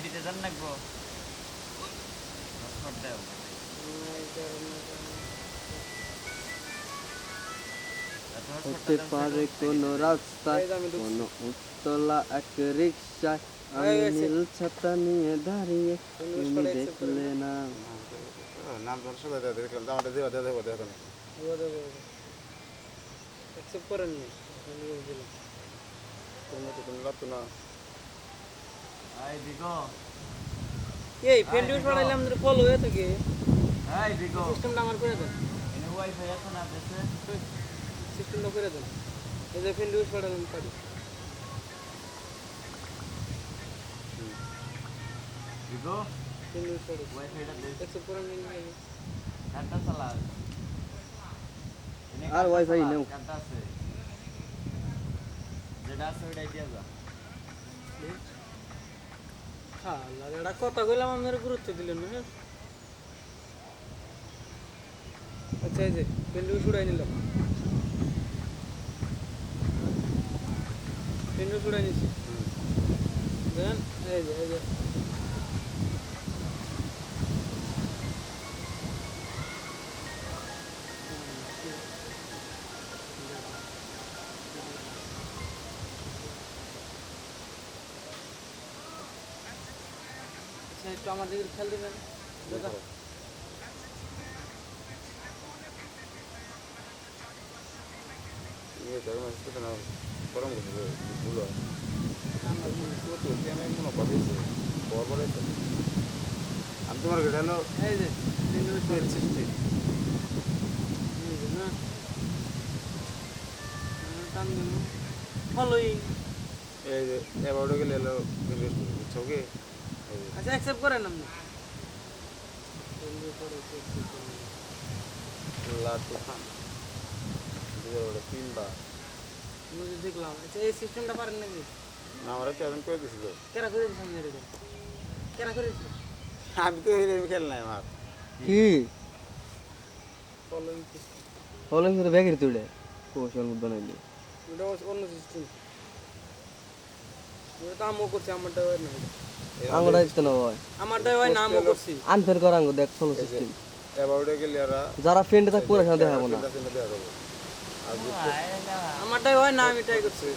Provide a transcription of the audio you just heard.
আইডিতে এত hotspot হতে পারে কোন রাস্তায়। কোন উত্তলা এক রিক্সায় আমি নীল ছাতা নিয়ে দাঁড়িয়ে তুমি দেখলে না নাম সবাই দেখলাম জামাটা দেওয়া দেওয়া দেওয়া দেওয়া অ্যাকসেপ্ট করেন নি আমি দিলাম তোর মতো তুমি লাগতো না এই ফ্রেন্ড ইউজ বাড়াইলাম আমাদের ফলো হয়ে থাকে। এই বিগো। সিস্টেমটা আমার করে দেন এনে ওয়াইফাই আছে না সিস্টেমটা করে দেন এই যে ফ্রেন্ড ইউজ বাড়াইলাম পারি বিগো ফ্রেন্ড ইউজ বাড়াই ওয়াইফাইটা দে। অ্যাকসেপ্ট করেন নি কার্ডটা চালা আর কার্ডটা নেও। কার্ডটা আছে। যেটা আছে ওইটাই দিয়া যা। হ্যাঁ এটা কথা কইলাম আপনার গুরুত্ব দিলেন না হ্যাঁ? আচ্ছা এই যে পেন্ডু ইউজ নিলাম পেন্ডু উড়াই নিছি। দেন, এই যে এই যে। একটু আমাদের খেয়াল দেবেন। গরম ভুলো আমি তোমার হলো এই যে ফলোইং এই যে এবারে গেলে ইনভেস্ট বুঝছ কি? আচ্ছা অ্যাকসেপ্ট করেন আপনি ওটা দেখলাম আচ্ছা এই সিস্টেমটা পারেন নাকি? না আমার একটা এখন করে দিছিল কেরা করে দিয়েছেন কেরা করে দিয়েছেন আমি তো খেল নাই আমার কি? ফলোইং কিন্তু ব্যাগের তুলে কৌশল বানাইলি হচ্ছে অন্য সিস্টেম আমও করছি আমারটা হয় না আঙ্গুটা দিতে না ভাই। আমারটা হয় না আমও করছি। আনফের কর আঙ্গু দেখ ফলো সিস্টেম গেলে এরা যারা ফ্রেন্ডে থাক পুরো সাথে দেখাবো না। আমারটাই হয় না আমি ট্রাই করছি।